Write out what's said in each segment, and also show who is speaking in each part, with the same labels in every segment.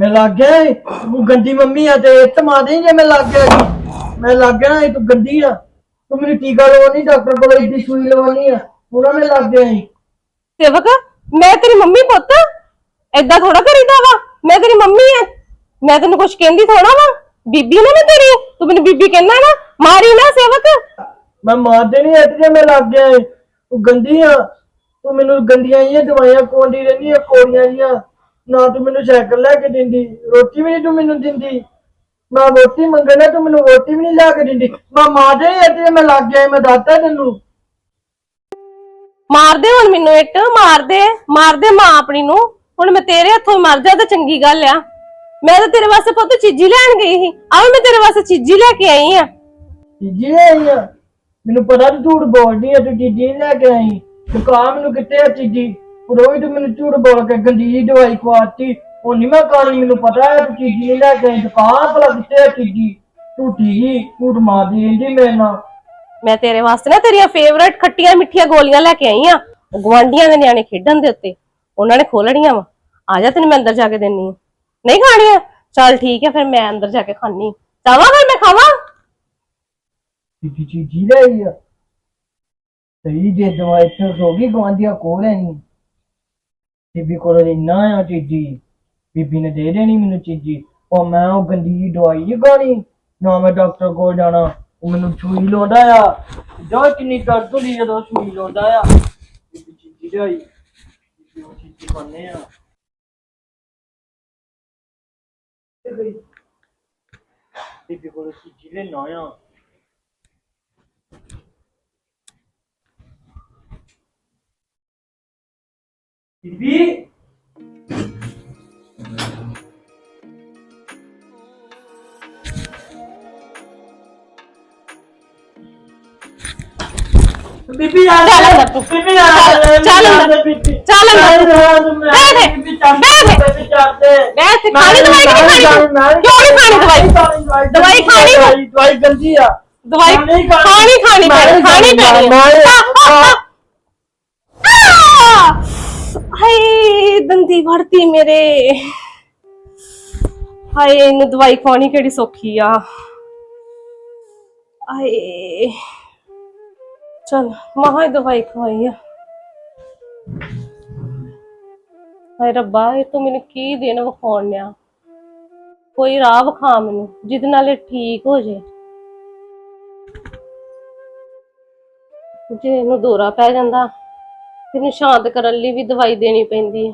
Speaker 1: ਮੈਂ ਲੱਗ ਗਿਆ ਏ। ਤੂੰ ਗੰਦੀ ਮੰਮੀ ਆ ਤੇ ਇੱਥੇ ਮਾਰ ਦੇ ਜੇ ਮੈਂ ਲੱਗ ਗਿਆ ਜੀ। ਮੈਂ ਲੱਗ ਗਿਆ ਏ, ਤੂੰ ਗੰਦੀ ਆ। ਤੂੰ ਮੈਨੂੰ ਟੀਕਾ ਲਵਾਉਣੀ ਡਾਕਟਰ ਕੋਲ ਇੱਡੀ ਸੂਈ ਲਵਾਉਣੀ ਆ। ਉਹਨਾਂ ਮੈਂ ਲੱਗ ਗਿਆ ਏ।
Speaker 2: ਸੇਵਕ ਮੈਂ ਤੇਰੀ ਮੰਮੀ ਪੁੱਤ। ਏਦਾਂ ਥੋੜਾ ਕਰੀਦਾ ਵਾ। ਮੈਂ ਤੇਰੀ ਮੰਮੀ ਆ। ਮੈਂ ਤੈਨੂੰ ਕੁਝ ਕਹਿੰਦੀ ਥੋੜਾ ਵਾ। ਬੀਬੀ ਨਾ ਮੈਂ ਤੇਰੀ। ਤੂੰ ਮੈਨੂੰ ਬੀਬੀ ਕਹਿੰਦਾ ਨਾ। ਮਾਰੀ ਨਾ ਸੇਵਕ।
Speaker 1: ਮੈਂ ਮਾਰ ਦੇਣੀ ਇੱਥੇ ਜੇ ਮੈਂ ਲੱਗ ਗਿਆ ਏ। ਤੂੰ ਗੰਦੀ ਆ। ਤੂੰ ਮੈਨੂੰ ਗੰਦੀਆਂ ਜਿਹੀਆਂ ਦਵਾਈਆਂ ਖਵਾਉਂਦੀ ਰਹਿੰਦੀ ਆ ਕੋੜੀਆਂ ਜੀਆਂ ਨਾ ਤੂੰ ਮੈਨੂੰ ਸਾਈਕਲ ਲੈ ਕੇ ਦਿੰਦੀ ਰੋਟੀ ਵੀ ਨਹੀਂ ਤੂੰ ਮੈਨੂੰ ਦਿੰਦੀ। ਮੈਂ ਰੋਟੀ ਮੰਗਣਾ ਤੂੰ ਮੈਨੂੰ ਰੋਟੀ ਵੀ ਨਹੀਂ ਲਿਆ ਕੇ ਦਿੰਦੀ। ਮੈਂ ਮਾਰ ਦੇਣੀ ਇੱਥੇ ਜੇ ਮੈਂ ਲੱਗ ਗਿਆ ਮੈਂ ਦੱਸਤਾ ਤੈਨੂੰ।
Speaker 2: ਮਾਰ ਦੇ ਹੁਣ ਮੈਨੂੰ ਇੱਟ ਮਾਰ ਦੇ ਮਾਰ ਦੇ ਮਾਂ ਆਪਣੀ ਨੂੰ। ਹੁਣ ਮੈਂ ਤੇਰੇ ਹੱਥੋਂ ਮਰ ਜਾ ਤਾਂ ਚੰਗੀ ਗੱਲ ਆ। ਮੈਂ ਤਾਂ ਤੇਰੇ ਵਾਸਤੇ ਪੁੱਤ ਚੀਜ਼ੀ ਲੈਣ ਗਈ ਸੀ। ਆਹ ਮੈਂ ਤੇਰੇ ਵਾਸਤੇ ਚੀਜ਼ੀ ਲੈ ਕੇ ਆਈ ਆ।
Speaker 1: ਚੀਜੀ ਲੈ ਆਈ ਆ? ਮੈਨੂੰ ਪਤਾ ਤੂੰ ਝੂਠ ਬੋਲਦੀ ਆ ਤੂੰ ਚੀਜੀ ਲੈ ਕੇ ਆਈ। ਤੂੰ ਕਹਾ ਮੈਨੂੰ ਕਿੱਥੇ ਆ ਚੀਜੀ? ਰੋਈ ਤੂੰ ਮੈਨੂੰ ਝੂਠ ਬੋਲ ਕੇ ਗੰਦੀ ਦਵਾਈ ਖਵਾਤੀ। ਉਹ ਨਹੀਂ ਮੈਂ ਖਾਣੀ ਮੈਨੂੰ ਪਤਾ ਹੈ ਚੀਜੀ ਨੀ ਲੈ ਕੇ ਆਈ ਕਹਾ ਭਲਾ ਕਿੱਥੇ ਆ ਚੀਜੀ। ਝੂਠੀ ਜੀ ਝੂਠ ਮਾਰਦੀ ਰਹਿੰਦੀ ਮੇਰੇ ਨਾਲ।
Speaker 2: ਮੈਂ ਤੇਰੇ ਵਾਸਤੇ ਨਾ ਤੇਰੀਆਂ ਫੇਵਰਟ ਖੱਟੀਆਂ ਮਿੱਠੀਆਂ ਗੋਲੀਆਂ ਲੈ ਕੇ ਆਈ ਆ। ਉਹ ਗਵਾਂਡੀਆਂ ਦੇ ਨਿਆਣੇ ਖੇਡਣ ਦੇ ਉੱਤੇ। ਉਹਨਾਂ ਨੇ ਖੋਲਣੀਆਂ ਵਾ। ਆ ਜਾ ਤੈਨੂੰ ਮੈਂ ਅੰਦਰ ਜਾ ਕੇ ਦੇਣੀ ਆ। ਨਹੀਂ ਖਾਣੀਆਂ? ਚੱਲ ਠੀਕ ਹੈ ਫਿਰ ਮੈਂ ਅੰਦਰ ਜਾ ਕੇ ਖਾਣੀ ਚਾਹਾਂ ਫਿਰ ਮੈਂ ਖਾਵਾਂ?
Speaker 1: ਚੀਜੀ ਚੀਜੀ ਲੈ ਆਈ ਆ। ਸਹੀ ਜੇ ਦਵਾਈ ਤੇ ਸੋ ਗਈ ਗਵਾਂਦੀਆਂ ਕੋਲ ਹੈ ਨਹੀਂ ਬੀਬੀ ਕੋਲ ਇੰਨਾ ਆ ਚੀਜੀ। ਬੀਬੀ ਨੇ ਦੇ ਦੇਣੀ ਮੈਨੂੰ ਚੀਜੀ। ਉਹ ਮੈਂ ਉਹ ਗੰਦੀ ਜਿਹੀ ਦਵਾਈ ਨਹੀਂ ਨਾ ਮੈਂ ਡਾਕਟਰ ਕੋਲ ਜਾਣਾ। ਉਹ ਮੈਨੂੰ ਸੂਈ ਲਾਉਂਦਾ ਆ। ਜੋ ਕਿੰਨੀ ਦਰਦ ਹੁੰਦੀ ਜਦੋਂ ਸੂਈ ਲਾਉਂਦਾ ਆ। ਬੀਬੀ ਚੀਜੀ ਲਿਆਈ। ਬੀਬੀ ਉਹ ਚੀਜੀ ਖਾਣੇ ਆ। ਤੇ ਗਈ ਬੀਬੀ ਕੋਲੋਂ ਚੀਜੀ ਲੈਣਾ ਆ ਆ
Speaker 2: ਚੱਲ ਅੰਦਰ ਤੂੰ।
Speaker 1: ਬੀਬੀ ਆ
Speaker 2: ਚੱਲ, ਚੱਲ ਅੰਦਰ।
Speaker 1: ਬੀਬੀ
Speaker 2: ਚੱਲ ਅੰਦਰ। ਬਹਿ ਦੇ, ਹਾਏ, ਦੰਦੀ ਵੜਤੀ ਮੇਰੇ। ਹਾਏ, ਇਹਨੂੰ ਦਵਾਈ ਖਵਾਉਣੀ ਕਿਹੜੀ ਸੌਖੀ ਆ। ਹਾਏ, ਚਲ ਮਹਾ ਦਵਾਈ ਖਵਾਈ ਆ। ਹਾਏ, ਰੱਬਾ, ਇਹ ਤੂੰ ਮੈਨੂੰ ਕੀ ਦਿਨ ਵਿਖਾਉਣਿਆ। ਕੋਈ ਰਾਹ ਵਿਖਾ ਮੈਨੂੰ, ਜਿਹਦੇ ਨਾਲ ਇਹ ਠੀਕ ਹੋ ਜੇ। ਜੇ ਇਹਨੂੰ ਦੌਰਾ ਪੈ ਜਾਂਦਾ ਤੈਨੂੰ ਸ਼ਾਂਤ ਕਰਨ ਲਈ ਵੀ ਦਵਾਈ ਦੇਣੀ ਪੈਂਦੀ ਹੈ।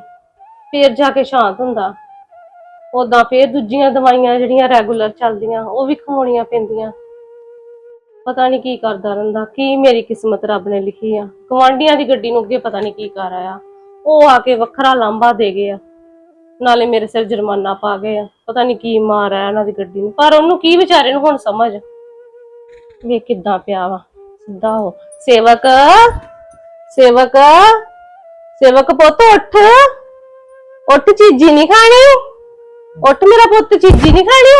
Speaker 2: ਫੇਰ ਜਾ ਕੇ ਸ਼ਾਂਤ ਹੁੰਦਾ। ਉਦਾਂ ਫੇਰ ਦੂਜੀਆਂ ਦਵਾਈਆਂ ਜਿਹੜੀਆਂ ਰੈਗੂਲਰ ਚੱਲਦੀਆਂ, ਉਹ ਵੀ ਖਵਾਉਣੀਆਂ ਪੈਂਦੀਆਂ। ਪਤਾ ਨਹੀਂ ਕੀ ਕਰਦਾ ਰਹਿੰਦਾ, ਕੀ ਮੇਰੀ ਕਿਸਮਤ ਰੱਬ ਨੇ ਲਿਖੀ ਆ। ਗਵਾਂਢੀਆਂ ਦੀ ਗੱਡੀ ਨੂੰ ਅੱਗੇ ਪਤਾ ਨਹੀਂ ਕੀ ਕਰ ਆਇਆ। ਉਹ ਆ ਕੇ ਵੱਖਰਾ ਲਾਂਬਾ ਦੇ ਗਏ ਆ। ਨਾਲੇ ਮੇਰੇ ਸਿਰ ਜੁਰਮਾਨਾ ਪਾ ਗਏ ਆ। ਪਤਾ ਨਹੀਂ ਕੀ ਮਾਰ ਆਇਆ ਉਹਨਾਂ ਦੀ ਗੱਡੀ ਨੂੰ। ਪਰ ਉਹਨੂੰ ਕੀ ਵਿਚਾਰੇ ਨੂੰ ਹੁਣ ਸਮਝ? ਵੇ ਕਿੱਦਾਂ ਪਿਆ ਵਾ। ਸਿੱਧਾ ਹੋ। ਸੇਵਕ! ਸੇਵਕ ਸੇਵਕ ਪੁੱਤ ਉੱਠ। ਉੱਠ ਚੀਜ਼ੀ ਨਹੀਂ ਖਾਣੀ। ਉੱਠ ਮੇਰਾ ਪੁੱਤ ਚੀਜ਼ੀ ਨਹੀਂ ਖਾਣੀ।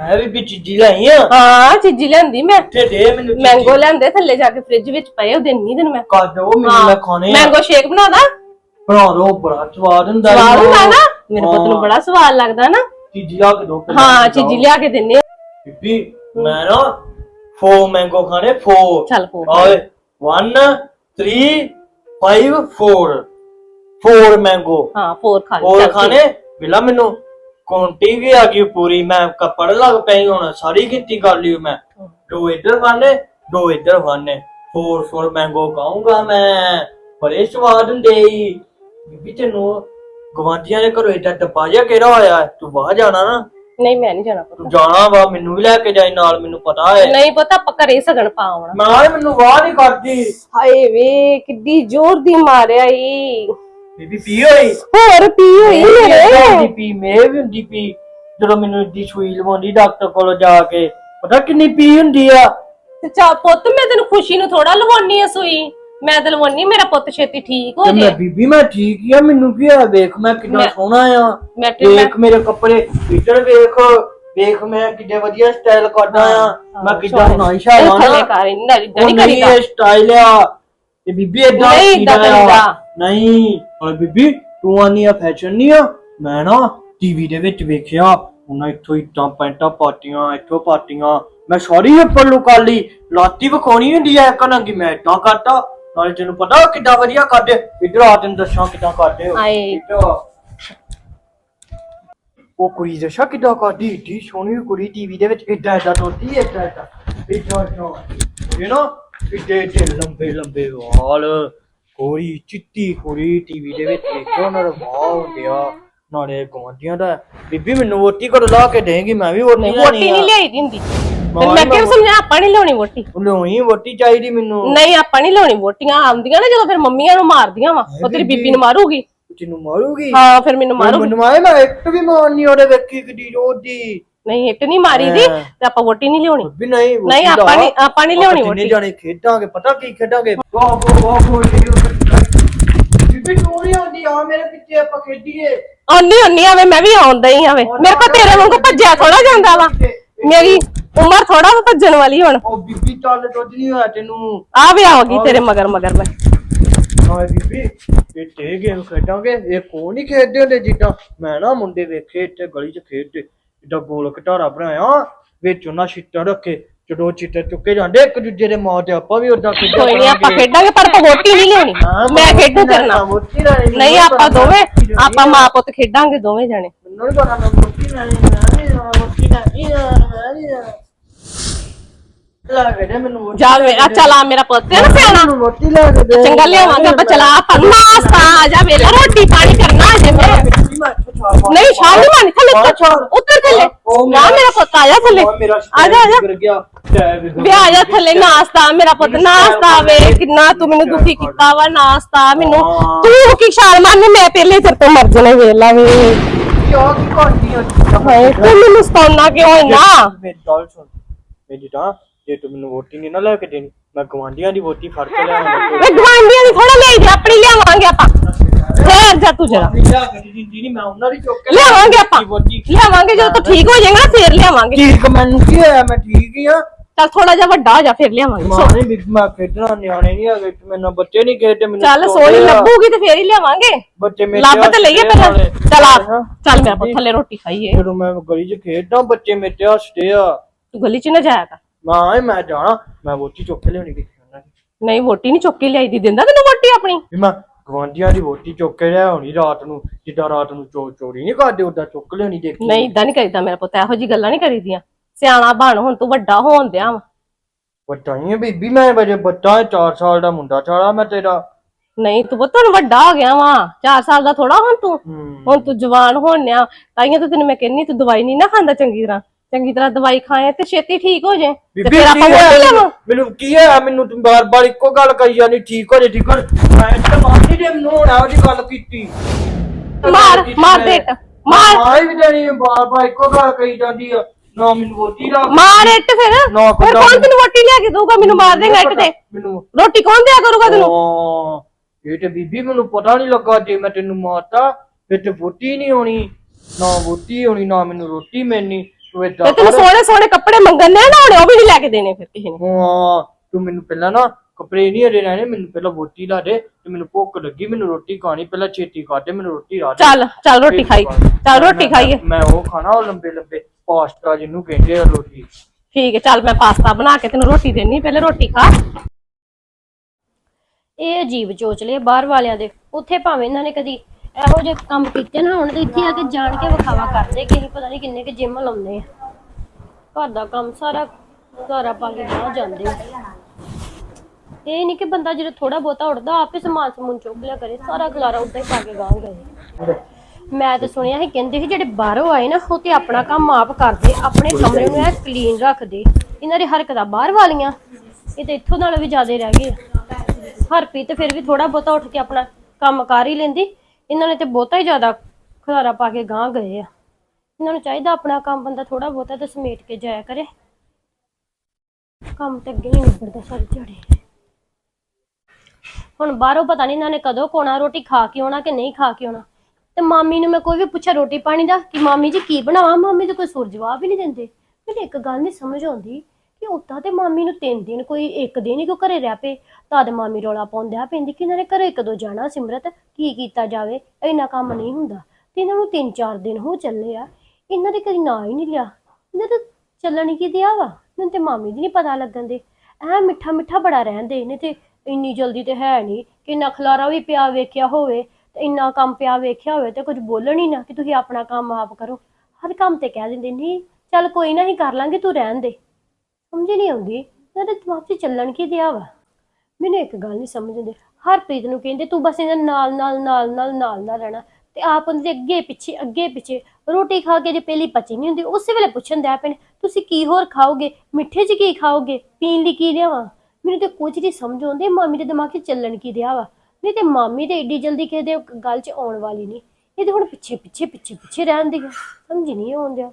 Speaker 1: ਹੈ ਬੀਬੀ ਚੀਜੀ ਲਈ ਆ।
Speaker 2: ਹਾਂ ਚੀਜ਼ੀ ਲੈਂਦੀ ਮੈਂ।
Speaker 1: ਇੱਥੇ ਦੇ ਮੈਨੂੰ।
Speaker 2: ਮੈਂਗੋ ਲੈਂਦੇ ਥੱਲੇ ਜਾ ਕੇ ਫ੍ਰਿਜ ਵਿੱਚ ਪਏ ਉਹ ਦਿਨ ਨਹੀਂ ਦਿਨ ਮੈਂ।
Speaker 1: ਕਰ ਦੋ ਮੈਨੂੰ ਮੈਂ ਖਾਣੇ
Speaker 2: ਮੈਂਗੋ ਸ਼ੇਕ ਬਣਾਦਾ
Speaker 1: ਬਣਾ ਦੋ। ਬੜਾ ਸਵਾਦ ਹੁੰਦਾ
Speaker 2: ਸਵਾਦ। ਹੁੰਦਾ ਨਾ ਮੇਰੇ ਪੁੱਤ ਨੂੰ। ਬੜਾ ਸਵਾਦ ਲੱਗਦਾ ਨਾ।
Speaker 1: ਚੀਜ਼ੀ ਲਿਆ ਕੇ ਦੋ
Speaker 2: ਹਾਂ ਚੀਜ਼ੀ। ਲਿਆ ਕੇ ਦਿੰਨੇ।
Speaker 1: ਬੀਬੀ ਮੈਂ ਨਾ ਫੋ ਮੈਂਗੋ ਖਾਣੇ ਫੋ
Speaker 2: ਚੱਲ ਫੋ
Speaker 1: ਆਏ 1 3 5 4 4 ਮੈਂਗੋ
Speaker 2: ਹਾਂ ਫੋਰ ਖਾ ਲਈ,
Speaker 1: ਹੋਰ ਖਾਣੇ? ਬਿਲਾ ਮੈਨੂੰ ਕੁੰਟੀ ਵੀ ਆ ਗਈ ਪੂਰੀ ਮੈਂ ਕੱਪੜ ਲੱਗ ਪਈ ਹੁਣ ਸਾਰੀ ਕੀਤੀ ਕਰ ਲਈ ਮੈਂ। ਦੋ ਇੱਧਰ ਖਾਣੇ ਦੋ ਇੱਧਰ ਖਾਣੇ। ਫੋਰ ਫੋਰ ਮੈਂਗੋ ਖਾਊਂਗਾ ਮੈਂ। ਬੜੇ ਸਵਾਦ ਹੁੰਦੇ ਈ ਬੀਬੀ ਤੈਨੂੰ ਗਵਾਂਢੀਆਂ ਦੇ ਘਰੋਂ ਏਡਾ ਡੱਬਾ ਜਿਹਾ ਕਿਹੜਾ ਹੋਇਆ ਹੈ? ਤੂੰ ਬਾਹਰ ਜਾਣਾ ਨਾ।
Speaker 2: ਨਹੀਂ ਮੈਂ ਨਹੀਂ ਜਾਣਾ ਪੁੱਤ।
Speaker 1: ਜਾਣਾ ਵਾ ਮੈਨੂੰ ਵੀ ਲੈ ਕੇ ਜਾਈ ਨਾਲ ਮੈਨੂੰ ਪਤਾ ਹੈ।
Speaker 2: ਨਹੀਂ ਪਤਾ ਆਪਾਂ ਘਰੇ ਸਗਣ ਪਾਉਣਾ
Speaker 1: ਨਾਲ ਮੈਨੂੰ ਵਾਹ ਨਹੀਂ ਕਰਦੀ।
Speaker 2: ਹਾਏ ਵੇ ਕਿੱਡੀ ਜ਼ੋਰ ਦੀ ਮਾਰਿਆ ਈ।
Speaker 1: ਬੀਬੀ ਪੀ ਹੋਈ?
Speaker 2: ਹੋਰ ਪੀ ਹੋਈ ਮੇਰੇ
Speaker 1: ਪੀ ਮੇਰੇ ਵੀ ਹੁੰਦੀ ਪੀ। ਜਦੋਂ ਮੈਨੂੰ ਇੱਡੀ ਸੂਈ ਲਵਾਉਂਦੀ ਡਾਕਟਰ ਕੋਲ ਜਾ ਕੇ ਪਤਾ ਕਿੰਨੀ ਪੀ ਹੁੰਦੀ ਆ?
Speaker 2: ਤੇ ਚਾ ਪੁੱਤ ਮੈਂ ਤੈਨੂੰ ਖੁਸ਼ੀ ਨੂੰ ਥੋੜਾ ਲਵਾਉਣੀ ਆ ਸੂਈ। ਮੈਂ ਤੇ ਲਵਾਉਣੀ ਮੇਰਾ ਪੁੱਤ ਛੇਤੀ ਠੀਕ ਹੋ
Speaker 1: ਤੇ
Speaker 2: ਜੇ।
Speaker 1: ਮੈਂ ਬੀਬੀ ਮੈਂ ਠੀਕ ਹੀ ਆ ਮੈਨੂੰ ਕੀ ਆ ਵੇਖ ਮੈਂ ਕਿੰਨਾ
Speaker 2: ਮੈਂ-
Speaker 1: ਸੋਹਣਾ ਆ।
Speaker 2: ਮੈਂ ਤੇ ਮੈਂ
Speaker 1: ਵੇਖ ਮੇਰੇ ਕੱਪੜੇ ਇੱਧਰ ਵੇਖ ਵੇਖ ਮੈਂ ਕਿੱਡੇ ਵਧੀਆ ਸਟਾਈਲ ਕਰਦਾ ਆ। ਮੈਂ ਕਿੱਦਾਂ ਨਾਈਸ਼ਾ
Speaker 2: ਇਹ ਥੱਲੇ
Speaker 1: ਨਾ।
Speaker 2: ਕਰ ਇੰਨਾ ਇਦਾਂ ਨਹੀਂ ਕਰੀਦਾ
Speaker 1: ਇਹ ਸਟਾਈਲ ਆ। ਤੇ ਬੀਬੀ ਏਦਾਂ
Speaker 2: ਨਹੀਂ, ਏਦਾਂ
Speaker 1: ਕੀਦਾ ਆ।
Speaker 2: ਕਰੀਦਾ।
Speaker 1: ਨਹੀਂ ਓਏ ਬੀਬੀ ਤੂੰ ਆਨੀ ਆ ਫੈਸ਼ਨ ਨਹੀਂ ਆ। ਮੈਂ ਨਾ ਟੀਵੀ ਦੇ ਵਿੱਚ ਵੇਖਿਆ ਉਹਨਾਂ ਇੱਥੋਂ ਇੱਟਾਂ ਪੈਂਟਾਂ ਪਾਟੀਆਂ ਇੱਥੋਂ ਪਾਟੀਆਂ ਮੈਂ ਸਾਰੀ ਉੱਪਰ ਕਰ ਲਈ। ਲਾਤੀ ਵਿਖਾਉਣੀ ਹੁੰਦੀ ਐ ਕਨਾਂਗੀ ਮੈਂ ਏਦਾਂ ਕਰਤਾ ਨਾਲੇ ਤੈਨੂੰ ਪਤਾ ਉਹ ਕਿੱਦਾਂ ਵਧੀਆ ਕਰਦੇ। ਇੱਧਰ ਆ ਤੈਨੂੰ ਦੱਸਾਂ ਕਿੱਦਾਂ ਕਰਦੇ ਹੋ
Speaker 2: ਹਾਏ।
Speaker 1: ਇੱਧਰ ਆ। ਉਹ ਕੁੜੀ ਦੱਸਾਂ ਕਿੱਦਾਂ ਕਰਦੀ ਏਡੀ ਸੋਹਣੀ ਕੁੜੀ ਟੀਵੀ ਦੇ ਵਿੱਚ। ਏਦਾਂ ਏਦਾਂ ਤੋਤੀ ਏਦਾਂ ਏਦਾਂ। ਏਦਾਂ ਏਦਾਂ। ਇਹ ਨਾ ਏਡੇ ਏਡੇ ਲੰਬੇ ਲੰਬੇ ਵਾਲ। ਕੋਈ ਚਿੱਟੀ ਕੁੜੀ ਟੀਵੀ ਦੇ ਵਿੱਚ ਦੇਖੋ ਨਾ ਵਾਹ ਹੁੰਦਿਆ। ਨਾਲੇ ਗਵਾਂਡੀਆਂ ਦਾ ਬੀਬੀ ਮੈਨੂੰ ਵੋਟੀ ਕੋਲ ਲਾ ਕੇ ਦੇਂਗੀ ਮੈਂ ਵੀ ਵੋਟੀ
Speaker 2: ਵੋਟੀ
Speaker 1: ਲੈਣੀ
Speaker 2: ਨਹੀਂ ਲਿਆਈ ਦੀ ਹੁੰਦੀ।
Speaker 1: ਮੈਂ
Speaker 2: ਕਿਹਾ ਸਮਝਾ ਆਪਾਂ ਨਹੀਂ ਲਿਆਉਣੀ ਵੋਟੀ।
Speaker 1: ਲੋਈ ਵੋਟੀ ਚਾਹੀਦੀ ਮੈਨੂੰ।
Speaker 2: ਨਹੀਂ ਆਪਾਂ ਨਹੀਂ ਲਿਆਉਣੀ ਵੋਟੀਆਂ ਆਉਂਦੀਆਂ ਨਾ ਜਦੋਂ ਫਿਰ ਮੰਮੀਆਂ ਨੂੰ ਮਾਰਦੀਆਂ ਵਾ ਉਹ ਤੇਰੀ ਬੀਬੀ। ਨੂੰ ਮਾਰੂਗੀ।
Speaker 1: ਤੈਨੂੰ ਮਾਰੂਗੀ?
Speaker 2: ਹਾਂ ਫਿਰ ਮੈਨੂੰ ਮਾਰੂਗੀ।
Speaker 1: ਮੈਨੂੰ ਮਾਰੇ ਮੈਂ ਇੱਕ ਵੀ ਮਾਰਨੀ ਉਹਦੇ ਵੇਖੀ ਕਿੱਡੀ ਰੋਦੀ
Speaker 2: ਨਹੀਂ ਹਿੱਟ ਨਹੀਂ ਮਾਰੀ ਦੀ। ਤੇ ਆਪਾਂ ਵੋਟੀ ਨਹੀਂ ਲਿਆਉਣੀ।
Speaker 1: ਵੀ ਨਹੀਂ ਵੋਟੀ
Speaker 2: ਨਹੀਂ, ਆਪਾਂ। ਨਹੀਂ- ਆਪਾਂ ਨਹੀਂ ਲਿਆਉਣੀ ਵੋਟੀ।
Speaker 1: ਜਾਣੇ ਖੇਡਾਂਗੇ ਪਤਾ ਕੀ ਖੇਡਾਂਗੇ? ਵਾਹ ਵਾਹ ਵਾਹ ਬੀਬੀ ਤੂੰ ਨਹੀਂ ਆਉਂਦੀ ਆ ਮੇਰੇ ਪਿੱਛੇ ਆਪਾਂ ਖੇਡੀਏ।
Speaker 2: ਆਉਣੀ ਆਉਣੀ ਆਵੇ ਮੈਂ ਵੀ ਆਉਂਦਾ ਹੀ ਆਵੇ ਮੇਰੇ ਕੋ ਤੇਰੇ ਵਾਂਗੂ ਭੱਜਿਆ ਥੋੜਾ ਜਾਂਦਾ ਵਾ। ਮੇਰੀ ਉਮਰ ਥੋੜਾ ਵਾ ਭੱਜਣ ਵਾਲੀ ਹੁਣ।
Speaker 1: ਉਹ ਬੀਬੀ ਚੱਲ ਦੁੱਧ ਨਹੀਂ ਹੋਇਆ ਤੈਨੂੰ।
Speaker 2: ਆ ਵੀ ਆਉਗੀ ਤੇਰੇ ਮਗਰ ਮਗਰ ਮੈਂ।
Speaker 1: ਹਾਂ ਬੀਬੀ ਇਹ ਤੇ ਗੇਮ ਖੇਡਾਂਗੇ। ਇਹ ਕੋ ਨਹੀਂ ਖੇਡਦੇ ਹੁੰਦੇ ਜਿੱਦਾਂ। ਮੈਂ ਨਾ ਮੁੰਡੇ ਵੇਖੇ ਇੱਥੇ ਗਲੀ 'ਚ ਖੇਡਦੇ। ਜਿੱਦਾਂ ਗੋਲ ਘਟਾਰਾ ਬਣਾਇਆ ਵਿੱਚ ਉਹਨਾਂ ਛਿੱਟਾਂ ਰੱਖੇ। ਜਦੋਂ ਚਿੱਟੇ ਚੁੱਕੇ ਜਾਂਦੇ ਇੱਕ ਦੂਜੇ ਦੇ ਮਾਂ ਤੇ ਆਪਾਂ ਵੀ ਉਦਾਂ ਖੇਡਿਆ
Speaker 2: ਕੋਈ ਨਹੀਂ ਆਪਾਂ। ਖੇਡਾਂਗੇ ਪਰ ਆਪਾਂ ਵੋਟੀ ਨਹੀਂ ਲਿਆਉਣੀ
Speaker 1: ਹਾਂ,
Speaker 2: ਮੈਂ ਖੇਡੂ
Speaker 1: ਮੋਤੀ ਲੈਣੀ
Speaker 2: ਨਹੀਂ ਆਪਾਂ ਦੋਵੇਂ ਆਪਾਂ ਮਾਂ ਪੁੱਤ ਖੇਡਾਂਗੇ ਦੋਵੇਂ ਜਣੇ।
Speaker 1: ਮੈਨੂੰ ਨਹੀਂ ਪਤਾ ਮੈਂ ਮੋਤੀ ਲੈਣੀ ਮੈਂ ਨਹੀਂ ਮੋਤੀ ਲੈਣੀ ਆ, ਮੈਂ ਨਹੀਂ। ਲੈ ਕੇ ਦੇ ਮੈਨੂੰ
Speaker 2: ਜਾ ਮੇਰਾ ਚਲਾ ਮੇਰਾ ਪੁੱਤ। ਹੈ ਨਾ ਸਿਆਣਾ
Speaker 1: ਮੈਨੂੰ ਮੋਤੀ ਲੈ ਕੇ ਦੇ।
Speaker 2: ਚੰਗਾ ਲਿਆਵਾਂਗੇ ਆਪਾਂ ਚਲਾ ਆਪਾਂ। ਨਾਸਤਾ ਆ ਜਾ ਵੇਲਾ ਰੋਟੀ ਪਾਣੀ ਕਰਨਾ ਅਜੇ ਮੈਂ ਨਹੀਂ ਸ਼ਾਮ ਨੂੰ ਮਾਨੀ ਥੱਲੇ ਉੱਤਰ ਥੱਲੇ। ਨਾ ਮੇਰਾ ਪੁੱਤ ਆ ਜਾ ਥੱਲੇ। ਆ ਜਾ ਆ ਜਾ। ਵੀ ਆ ਜਾ ਥੱਲੇ ਨਾਸਤਾ ਮੇਰਾ ਪੁੱਤ ਨਾਸਤਾ ਵੇ ਕਿੰਨਾ ਤੂੰ ਮੈਨੂੰ ਦੁਖੀ ਕੀਤਾ ਵਾ ਨਾਸਤਾ ਮੈਨੂੰ।
Speaker 1: ਹਾਂ।
Speaker 2: ਤੂੰ ਕੀ ਛਾਲ ਮਾਰਨੀ ਮੈਂ ਪਹਿਲੇ ਤੇਰੇ ਤੋਂ ਮਰ ਜਾਣਾ ਵੇਲਾ ਵੇ। ਹਾਏ ਤੂੰ ਮੈਨੂੰ ਸਤਾਉਣਾ ਕਿਉਂ ਇੰਨਾ?
Speaker 1: ਮੇਰੀ ਗੱਲ ਸੁਣ। ਮੇਰੀ ਤਾਂ ਜੇ ਤੂੰ ਮੈਨੂੰ ਵੋਟੀ ਨਹੀਂ ਨਾ ਲੈ ਕੇ ਦੇਣੀ ਮੈਂ ਗਵਾਂਢੀਆਂ ਦੀ ਵੋਟੀ ਫੜ ਕੇ ਲਿਆਵਾਂਗਾ
Speaker 2: ਵੇ ਗਵਾਂਢੀਆਂ ਦੀ ਥੋੜਾ ਲਈ ਦੇ ਆਪਣੀ ਲਿਆਵਾਂਗੇ ਆਪਾਂ। ਠਹਿਰ ਜਾ ਤੂੰ ਜਰਾ।
Speaker 1: ਲਿਆ ਕੇ ਦਿੰਦੀ ਨਹੀਂ ਮੈਂ ਉਹਨਾਂ ਦੀ ਚੁੱਕ ਕੇ
Speaker 2: ਲਿਆਵਾਂਗੇ ਆਪਾਂ।
Speaker 1: ਵੋਟੀ।
Speaker 2: ਲਿਆਵਾਂਗੇ ਜਦੋਂ ਤੂੰ ਠੀਕ ਹੋ ਜਾਏਗਾ ਨਾ ਫੇਰ ਲਿਆਵਾਂਗੇ।
Speaker 1: ਠੀਕ ਮੈਨੂੰ ਕੀ ਹੋਇਆ ਮੈਂ ਠੀਕ ਹੀ ਆ
Speaker 2: ਚੱਲ ਥੋੜਾ ਜਿਹਾ ਵੱਡਾ ਹੋ ਜਾ ਫੇਰ ਲਿਆਵਾਂਗੇ।
Speaker 1: ਮਾਂ ਨੇ ਵੀ ਮੈਂ ਖੇਡਣਾ ਨਿਆਣੇ ਨਹੀਂ ਹੈਗੇ ਮੈਨੂੰ ਬੱਚੇ ਨਹੀਂ ਖੇਡਦੇ ਮੈਨੂੰ
Speaker 2: ਚੱਲ ਸੋਹਣੀ। ਲੱਭੂਗੀ ਤੇ ਫੇਰ ਹੀ ਲਿਆਵਾਂਗੇ।
Speaker 1: ਬੱਚੇ ਮੇਰੇ
Speaker 2: ਲੱਭ ਤੇ ਲਈਏ ਪਹਿਲਾਂ। ਚੱਲ ਆ। ਚੱਲ ਮੇਰਾ ਪੁੱਤ ਥੱਲੇ ਰੋਟੀ ਖਾਈਏ।
Speaker 1: ਜਦੋਂ ਮੈਂ ਗਲੀ 'ਚ ਖੇਡਦਾ ਬੱਚੇ ਮੇਰੇ ਹੱਸਦੇ ਆ।
Speaker 2: ਤੂੰ ਗਲੀ 'ਚ ਨਾ ਜਾਇਆ ਕਰ।
Speaker 1: ਮਾਂ ਮੈਂ ਜਾਣਾ। ਮੈਂ ਵੋਟੀ ਚੁੱਕ ਕੇ ਲਿਆਉਣੀ ਕਿੱਥੇ ਉਹਨਾਂ ਦੀ।
Speaker 2: ਨਹੀਂ ਵੋਟੀ ਨਹੀਂ ਚੁੱਕ ਕੇ ਲਿਆਈ ਦੀ ਦਿੰਦਾ ਤੈਨੂੰ ਵੋਟੀ ਆਪਣੀ?
Speaker 1: ਵੀ ਮੈਂ ਗਵਾਂਢੀਆਂ ਦੀ ਵੋਟੀ ਚੁੱਕ ਕੇ ਲਿਆਉਣੀ ਰਾਤ ਨੂੰ ਜਿੱਦਾਂ ਰਾਤ ਨੂੰ ਚੋ ਚੋਰੀ ਨਹੀਂ ਕਰਦੇ ਉਦਾਂ ਚੁੱਕ ਲਿਆਉਣੀ ਦੇਖੀ।
Speaker 2: ਨਹੀਂ ਇਦਾਂ ਨਹੀਂ ਕਰੀਦਾ ਮੇਰਾ ਪੁੱਤ ਇਹੋ ਜੀ ਗੱਲਾਂ ਨਹੀਂ ਕਰੀਦੀਆਂ। ਸਿਆਣਾ ਬਣ ਹੁਣ ਤੂੰ ਵੱਡਾ ਹੋਣ ਦਿਆ ਵਾ।
Speaker 1: ਵੱਡਾ ਹੀ ਆ ਬੀਬੀ ਮੈਂ ਬਜੇ ਬੱਚਾ 4 ਸਾਲ ਦਾ ਮੁੰਡਾ ਚਾਲਾ ਮੈਂ ਤੇਰਾ।
Speaker 2: ਨਹੀਂ ਤੂੰ ਪੁੱਤ ਹੁਣ ਵੱਡਾ ਹੋ ਗਿਆ ਵਾ। 4 ਸਾਲ ਦਾ ਥੋੜਾ ਹੁਣ ਤੂੰ।
Speaker 1: ਹੂੰ।
Speaker 2: ਹੁਣ ਤੂੰ ਜਵਾਨ ਹੋਣਿਆ ਤਾਈਆਂ ਤਾਂ ਤੈਨੂੰ ਮੈਂ ਕਹਿੰਨੀ ਤੂੰ ਦਵਾਈ ਨਹੀਂ ਨਾ ਖਾਂਦਾ ਚੰਗੀ ਤਰ੍ਹਾਂ। ਚੰਗੀ ਤਰ੍ਹਾਂ ਦਵਾਈ ਖਾਏ ਤੇ ਛੇਤੀ ਠੀਕ ਹੋ ਜਾਏ। ਤੇ
Speaker 1: ਬੀਬੀ
Speaker 2: ਫਿਰ ਆਪਾਂ
Speaker 1: ਕੀ
Speaker 2: ਵੋਟੀ
Speaker 1: ਹੋਇਆ?
Speaker 2: ਲੈਵਾਂ
Speaker 1: ਮੈਨੂੰ ਕੀ ਹੈ ਮੈਨੂੰ ਤੂੰ ਬਾਰ-ਬਾਰ ਇੱਕੋ ਗੱਲ ਕਹੀ ਜਾਂਦੀ ਠੀਕ ਹੋ ਜੇ ਠੀਕ ਹੋ ਜੇ। ਮੈਂ ਤਾਂ ਮਾਰਦੀ ਜੇ ਮੈਨੂੰ ਹੁਣ ਇਹੋ ਜਿਹੀ ਗੱਲ ਕੀਤੀ।
Speaker 2: ਮਾਰ ਮਾਰ ਦੇ ਇੱਟ, ਮਾਰ।
Speaker 1: ਮਾਰ ਵੀ ਦੇਣੀ ਬਾਰ-ਬਾਰ ਇੱਕੋ ਗੱਲ ਕਹੀ ਜਾਂਦੀ ਆ ਨਾ ਮੈਨੂੰ ਵੋਟੀ ਦਾ
Speaker 2: ਮਾਰ ਇੱਟ ਫਿਰ।
Speaker 1: ਨਾ
Speaker 2: ਫਿਰ
Speaker 1: ਕੁੱਟਾ
Speaker 2: ਕੌਣ ਤੈਨੂੰ ਵੋਟੀ ਲਿਆ ਕੇ ਦਊਗਾ? ਮੈਨੂੰ ਮਾਰ ਦੇਗਾ ਇੱਟ ਤੇ।
Speaker 1: ਮੈਨੂੰ
Speaker 2: ਰੋਟੀ ਕੌਣ ਦਿਆ ਕਰੂਗਾ ਤੈਨੂੰ?
Speaker 1: ਹਾਂ ਇਹ ਤੇ ਬੀਬੀ ਮੈਨੂੰ ਪਤਾ ਨਹੀਂ ਲੱਗਾ ਜੇ ਮੈਂ ਤੈਨੂੰ ਮਾਰਤਾ ਫਿਰ ਤੇ ਵੋਟੀ ਨਹੀਂ ਹੋਣੀ ਨਾ ਵੋਟੀ ਹੋਣੀ ਨਾ ਮੈਨੂੰ ਰੋਟੀ ਮਿਲਣੀ। ਤੂੰ ਏਦਾਂ
Speaker 2: ਤੇ ਤੈਨੂੰ
Speaker 1: ਕਰ
Speaker 2: ਸੋਹਣੇ ਸੋਹਣੇ ਕੱਪੜੇ ਮੰਗਣ ਨੇ ਨਾ ਉਹ ਵੀ ਨਹੀਂ ਲੈ ਕੇ ਦੇਣੇ ਫਿਰ ਕਿਸੇ ਨੇ।
Speaker 1: ਹਾਂ ਤੂੰ ਮੈਨੂੰ ਪਹਿਲਾਂ ਨਾ ਕੱਪੜੇ ਨਹੀਂ ਅੜੇ ਲੈਣੇ ਮੈਨੂੰ ਪਹਿਲਾਂ ਵੋਟੀ ਲਾ ਦੇ ਤੇ ਮੈਨੂੰ ਭੁੱਖ ਲੱਗੀ ਮੈਨੂੰ ਰੋਟੀ ਖਾਣੀ ਪਹਿਲਾਂ ਛੇਤੀ ਖਾ ਦੇ ਮੈਨੂੰ ਰੋਟੀ ਰਾਤ
Speaker 2: ਚੱਲ ਚੱਲ ਰੋਟੀ ਖਾਈ ਚੱਲ ਰੋਟੀ ਖਾਈਏ।
Speaker 1: ਮੈਂ ਉਹ ਖਾਣਾ ਉਹ ਲੰਬੇ ਲੰਬੇ ਪਾਸਤਾ ਜਿਹਨੂੰ ਕਹਿੰਦੇ ਆ ਰੋਟੀ।
Speaker 2: ਠੀਕ ਹੈ ਚੱਲ ਮੈਂ ਪਾਸਤਾ ਬਣਾ ਕੇ ਤੈਨੂੰ ਰੋਟੀ ਦੇਣੀ ਪਹਿਲੇ ਰੋਟੀ ਖਾ।
Speaker 3: ਇਹ ਅਜੀਬ ਚੋਚਲੇ ਬਾਹਰ ਵਾਲਿਆਂ ਦੇ। ਉੱਥੇ ਭਾਵੇਂ ਇਹਨਾਂ ਨੇ ਕਦੀ ਇਹੋ ਜਿਹੇ ਕੰਮ ਕੀਤੇ ਨਾ, ਹੁਣ ਤੇ ਇੱਥੇ ਆ ਕੇ ਜਾਣ ਕੇ ਵਿਖਾਵਾ ਕਰਦੇ ਕਿ ਅਸੀਂ ਪਤਾ ਨਹੀਂ ਕਿੰਨੇ ਕਿ ਜਿਮ ਲਾਉਂਦੇ ਆ। ਘਰ ਦਾ ਕੰਮ ਸਾਰਾ ਸਾਰਾ ਪਾ ਕੇ ਬਾਹਰ ਜਾਂਦੇ ਆ। ਇਹ ਨਹੀਂ ਕਿ ਬੰਦਾ ਜਦੋਂ ਥੋੜਾ ਬਹੁਤਾ ਉੱਠਦਾ, ਆਪੇ ਸਮਾਨ ਸਮੂਨ ਚੁੱਕ ਲਿਆ ਕਰੇ, ਸਾਰਾ ਖਲਾਰਾ ਉੱਤੇ ਪਾ ਕੇ ਗਾਂ ਗਏ। ਮੈਂ ਤਾਂ ਸੁਣਿਆ ਸੀ, ਕਹਿੰਦੇ ਸੀ ਜਿਹੜੇ ਬਾਹਰੋਂ ਆਏ ਨਾ, ਉਹ ਤੇ ਆਪਣਾ ਕੰਮ ਆਪ ਕਰਦੇ, ਆਪਣੇ ਕਮਰੇ ਨੂੰ ਐ ਕਲੀਨ ਰੱਖਦੇ। ਇਹਨਾਂ ਦੀ ਹਰਕਤਾਂ ਬਾਹਰ ਵਾਲੀਆਂ, ਇਹ ਤੇ ਇੱਥੋਂ ਨਾਲੋਂ ਵੀ ਜ਼ਿਆਦਾ ਰਹਿ ਗਏ। ਹਰਪ੍ਰੀਤ ਫਿਰ ਵੀ ਥੋੜਾ ਬਹੁਤਾ ਉੱਠ ਕੇ ਆਪਣਾ ਕੰਮ ਕਰ ਹੀ ਲੈਂਦੀ ਇਹਨਾਂ ਨੇ ਤੇ ਬਹੁਤਾ ਹੀ ਜ਼ਿਆਦਾ ਖਲਾਰਾ ਪਾ ਕੇ ਗਾਂ ਗਏ ਆ। ਇਹਨਾਂ ਨੂੰ ਚਾਹੀਦਾ ਆਪਣਾ ਕੰਮ, ਬੰਦਾ ਥੋੜਾ ਬਹੁਤਾ ਤਾਂ ਸਮੇਟ ਕੇ ਜਾਇਆ ਕਰੇ। ਕੰਮ ਤੇ ਅੱਗੇ ਨਹੀਂ ਨਿਬੜਦਾ ਸਾਰੀ ਝੜੇ। ਹੁਣ ਬਾਹਰੋਂ ਪਤਾ ਨਹੀਂ ਇਹਨਾਂ ਨੇ ਕਦੋਂ ਕੋਣਾ ਰੋਟੀ ਖਾ ਕੇ ਆਉਣਾ ਕਿ ਨਹੀਂ ਖਾ ਕੇ ਆਉਣਾ। ਤੇ ਮਾਮੀ ਨੂੰ ਮੈਂ ਕੋਈ ਵੀ ਪੁੱਛਿਆ ਰੋਟੀ ਪਾਣੀ ਦਾ ਕਿ ਮਾਮੀ ਜੀ ਕੀ ਬਣਾਵਾਂ? ਮਾਮੀ ਤਾਂ ਕੋਈ ਸੁਰ ਜਵਾਬ ਹੀ ਨਹੀਂ ਦਿੰਦੇ। ਮੈਨੂੰ ਇੱਕ ਗੱਲ ਨਹੀਂ ਸਮਝ ਆਉਂਦੀ। ਕਿ ਉੱਦਾਂ ਤੇ ਮਾਮੀ ਨੂੰ ਤਿੰਨ ਦਿਨ ਕੋਈ ਇੱਕ ਦਿਨ ਹੀ ਕੋ ਘਰੇ ਰਹਿ ਪਏ? ਤਦ ਮਾਮੀ ਰੋਲਾ ਪਾਉਂਦਿਆ ਪੈਂਦੀ ਕਿ ਇਹਨਾਂ ਨੇ ਘਰੇ ਕਦੋਂ ਜਾਣਾ ਸਿਮਰਤ? ਕੀ ਕੀਤਾ ਜਾਵੇ? ਇੰਨਾ ਕੰਮ ਨਹੀਂ ਹੁੰਦਾ। ਤੇ ਇਹਨਾਂ ਨੂੰ 3-4 ਦਿਨ ਹੋ ਚੱਲੇ ਆ। ਇਹਨਾਂ ਦੇ ਕਦੀ ਨਾਂ ਹੀ ਨਹੀਂ ਲਿਆ। ਇਹਨਾਂ ਤਾਂ ਚੱਲਣ ਕੀ ਦਿਆ ਵਾ? ਮੈਨੂੰ ਤੇ ਮਾਮੀ ਦੀ ਨਹੀਂ ਪਤਾ ਲੱਗਣ ਦੇ। ਐ ਮਿੱਠਾ ਮਿੱਠਾ ਬੜਾ ਰਹਿੰਦੇ ਨੇ ਤੇ ਇੰਨੀ ਜਲਦੀ ਤੇ ਹੈ ਨਹੀਂ ਕਿ ਇੰਨਾ ਖਲਾਰਾ ਵੀ ਪਿਆ ਵੇਖਿਆ ਹੋਵੇ ਤੇ ਇੰਨਾ ਕੰਮ ਪਿਆ ਵੇਖਿਆ ਹੋਵੇ ਤੇ ਕੁਝ ਬੋਲਣ ਹੀ ਨਾ ਕਿ ਤੁਸੀਂ ਆਪਣਾ ਕੰਮ ਆਪ ਕਰੋ। ਹਰ ਕੰਮ ਤੇ ਕਹਿ ਦਿੰਦੇ ਨਹੀਂ ਚੱਲ ਕੋਈ ਨਾ ਹੀ ਕਰ ਲਾਂਗੇ, ਤੂੰ ਰਹਿਣ ਦੇ। ਸਮਝ ਨਹੀਂ ਆਉਂਦੀ। ਇਹਨਾਂ ਦਿਮਾਗ 'ਚ ਚੱਲਣ ਕੀ ਦਿਆ ਵਾ? ਮੈਨੂੰ ਇੱਕ ਗੱਲ ਨਹੀਂ ਸਮਝ ਆਉਂਦੀ। ਹਰਪ੍ਰੀਤ ਨੂੰ ਕਹਿੰਦੇ, ਤੂੰ ਬਸ ਇਹਨਾਂ ਨਾਲ ਨਾਲ ਨਾਲ ਨਾਲ ਨਾਲ ਨਾਲ ਰਹਿਣਾ ਤੇ ਆਪ ਉਹਨਾਂ ਦੇ ਅੱਗੇ ਪਿੱਛੇ ਅੱਗੇ ਪਿੱਛੇ ਰੋਟੀ ਖਾ ਕੇ ਜੇ ਪਹਿਲੀ ਪਚੀ ਨਹੀਂ ਹੁੰਦੀ, ਉਸੇ ਵੇਲੇ ਪੁੱਛਣ ਦੇ ਪੈਣ ਤੁਸੀਂ ਕੀ ਹੋਰ ਖਾਓਗੇ? ਮਿੱਠੇ 'ਚ ਕੀ ਖਾਓਗੇ? ਪੀਣ ਲਈ ਕੀ ਲਿਆਵਾਂ? ਮੈਨੂੰ ਤੇ ਕੁਝ ਨਹੀਂ ਸਮਝ ਆਉਂਦੀ, ਮਾਮੀ ਦੇ ਦਿਮਾਗ 'ਚ ਚੱਲਣ ਕੀ ਦਿਆ ਵਾ? ਨਹੀਂ ਤੇ ਮਾਮੀ ਤੇ ਏਡੀ ਜਲਦੀ ਕਿਸੇ ਦੇ ਗੱਲ 'ਚ ਆਉਣ ਵਾਲੀ ਨਹੀਂ। ਇਹ ਤੇ ਹੁਣ ਪਿੱਛੇ ਪਿੱਛੇ ਪਿੱਛੇ ਪਿੱਛੇ ਰਹਿਣ ਦੀ ਸਮਝ ਨਹੀਂ ਆਉਂਦਿਆ।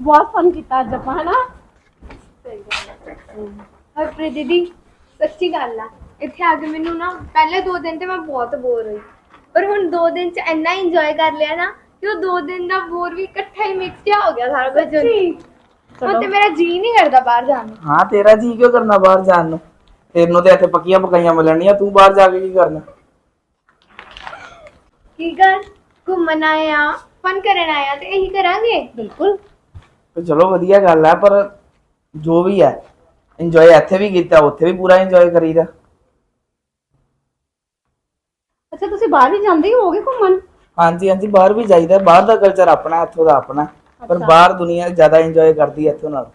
Speaker 4: ਬਹੁਤ ਫਨ ਕੀਤਾ ਅੱਜ ਆਪਾਂ ਹਨਾ?
Speaker 5: ਹਰਪ੍ਰੀਤ ਦੀਦੀ ਸੱਚੀ ਗੱਲ ਆ। ਇੱਥੇ ਆ ਕੇ ਮੈਨੂੰ ਨਾ ਪਹਿਲੇ ਦੋ ਦਿਨ ਤੇ ਮੈਂ ਬਹੁਤ ਬੋਰ ਹੋਈ। ਪਰ ਹੁਣ ਦੋ ਦਿਨ ਚ ਇੰਨਾ ਇੰਜੋਏ ਕਰ ਲਿਆ ਨਾ ਕਿ ਉਹ ਦੋ ਦਿਨ ਦਾ ਬੋਰ ਵੀ ਇਕੱਠਾ ਹੀ ਮਿਕਸ ਜਿਹਾ ਹੋ ਗਿਆ ਸਾਰਾ ਕੁਝ। ਹੁਣ ਤੇ ਮੇਰਾ ਜੀ ਨਹੀਂ ਕਰਦਾ ਬਾਹਰ ਜਾਣ ਨੂੰ।
Speaker 6: ਹਾਂ ਤੇਰਾ ਜੀ ਕਿਉਂ ਕਰਨਾ ਬਾਹਰ ਜਾਣ ਨੂੰ? ਤੈਨੂੰ ਤੇ ਇੱਥੇ ਪੱਕੀਆਂ ਪਕਾਈਆਂ ਮਿਲਣੀਆਂ ਤੂੰ ਬਾਹਰ ਜਾ ਕੇ ਕੀ ਕਰਨਾ?
Speaker 5: ਕੀ ਕਰ ਘੁੰਮਣ ਆਏ ਆ। ਫਨ ਕਰਨ ਆਏ ਆ ਤੇ ਇਹੀ ਕਰਾਂਗੇ।
Speaker 3: ਬਿਲਕੁਲ।
Speaker 6: ਤੇ ਚਲੋ ਵਧੀਆ ਗੱਲ ਹੈ ਪਰ ਜੋ ਵੀ ਹੈ ਇੰਜੋਏ ਇੱਥੇ ਵੀ ਕੀਤਾ ਉੱਥੇ ਵੀ ਪੂਰਾ ਇੰਜੋਏ ਕਰੀਦਾ।
Speaker 4: ਅੱਛਾ ਤੁਸੀਂ ਬਾਹਰ ਵੀ ਜਾਂਦੇ ਹੀ ਹੋਗੇ ਘੁੰਮਣ?
Speaker 6: ਹਾਂਜੀ ਹਾਂਜੀ ਬਾਹਰ ਵੀ ਜਾਈਦਾ ਬਾਹਰ ਦਾ ਕਲਚਰ ਆਪਣਾ ਇੱਥੋਂ ਦਾ ਆਪਣਾ। ਪਰ ਬਾਹਰ ਦੁਨੀਆ ਜ਼ਿਆਦਾ ਇੰਜੋਏ ਕਰਦੀ ਹੈ ਇੱਥੋਂ ਨਾਲ।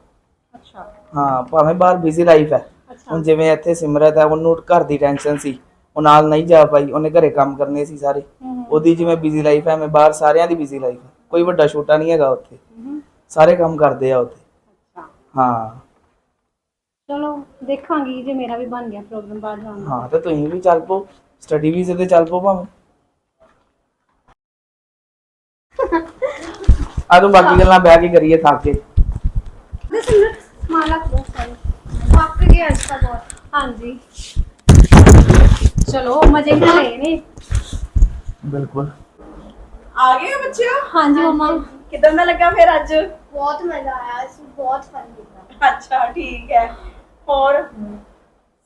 Speaker 4: ਅੱਛਾ।
Speaker 6: ਹਾਂ ਭਾਵੇਂ ਬਾਹਰ ਬਿਜ਼ੀ ਲਾਈਫ ਹੈ ਹੁਣ ਜਿਵੇਂ ਇੱਥੇ ਸਿਮਰਤ ਹੈ ਉਹਨੂੰ ਘਰ ਦੀ ਟੈਨਸ਼ਨ ਸੀ। ਉਹ ਨਾਲ ਨਹੀਂ ਜਾ ਪਾਈ ਉਹਨੇ ਘਰੇ ਕੰਮ ਕਰਨੇ ਸੀ ਸਾਰੇ। ਉਹਦੀ ਜਿਵੇਂ ਬਿਜ਼ੀ ਲਾਈਫ ਹੈ ਮੈਂ ਬਾਹਰ ਸਾਰਿਆਂ ਦੀ ਬਿਜ਼ੀ ਲਾਈਫ ਹੈ। ਕੋਈ ਵੱਡਾ ਛੋਟਾ ਨਹੀਂ ਹੈਗਾ ਉੱਥੇ। ਸਾਰੇ ਕੰਮ ਕਰਦੇ ਆ ਉੱਥੇ। ਹਾਂ।
Speaker 4: ਚਲੋ ਦੇਖਾਂਗੀ ਜੇ ਮੇਰਾ ਵੀ ਬਣ ਗਿਆ ਪ੍ਰੋਗਰਾਮ ਬਾਹਰ ਜਾਣ ਦਾ
Speaker 6: ਹਾਂ ਤੇ ਤੁਸੀਂ ਵੀ ਚੱਲ ਪੋ ਸਟੱਡੀ ਵੀਜ਼ੇ ਤੇ ਚੱਲ ਪੋ ਭਾਵੇਂ। ਆ ਤੂੰ ਬਾਕੀ ਗੱਲਾਂ ਬਹਿ ਕੇ ਕਰੀਏ ਥੱਕ ਕੇ।
Speaker 4: ਮਾਲਾ ਬਹੁਤ ਸਾਰੀ
Speaker 5: ਪੱਕ ਗਿਆ ਅੱਜ ਤਾਂ ਬਹੁਤ।
Speaker 4: ਹਾਂਜੀ। ਚਲੋ ਮਜ਼ੇ ਹੀ ਤਾਂ ਲਏ ਨੇ।
Speaker 6: ਬਿਲਕੁਲ।
Speaker 7: ਆ ਗਏ ਹੋ ਬੱਚਿਓ
Speaker 4: ਹਾਂਜੀ ਮਮਾ।
Speaker 7: ਕਿਦਾਂ ਦਾ ਲੱਗਾ ਫਿਰ ਅੱਜ?
Speaker 5: ਬਹੁਤ ਮਜ਼ਾ ਆਇਆ ਬਹੁਤ ਫਨ ਕੀਤਾ।
Speaker 7: ਅੱਛਾ ਠੀਕ ਹੈ। ਹੋਰ?